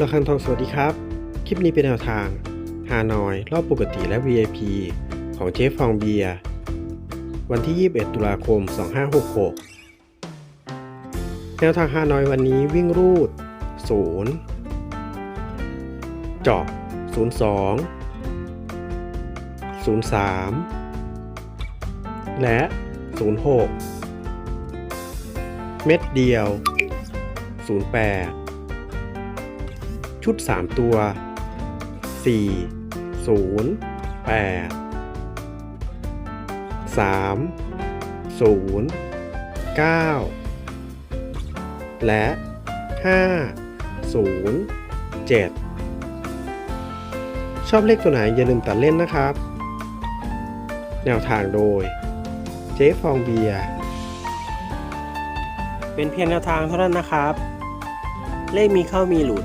ระคังทองสวัสดีครับ คลิปนี้เป็นแนวทางฮานอย รอบปกติและ VIP ของเจฟฟองเบียร์วันที่ 21 ตุลาคม 2566 แนวทางฮานอยวันนี้วิ่งรูด 0 เจาะ 02 03 และ 06 เม็ดเดียว 08 ชุด 3 ตัว 4 0 8 3 0 9 และ 5 0 7 ชอบเลขตัวไหนอย่าลืมตัดเล่นนะครับ แนวทางโดย เจ๊ฟองเบียร์เป็นเพียงแนวทางเท่านั้นนะครับ เลขมีเข้ามีหลุด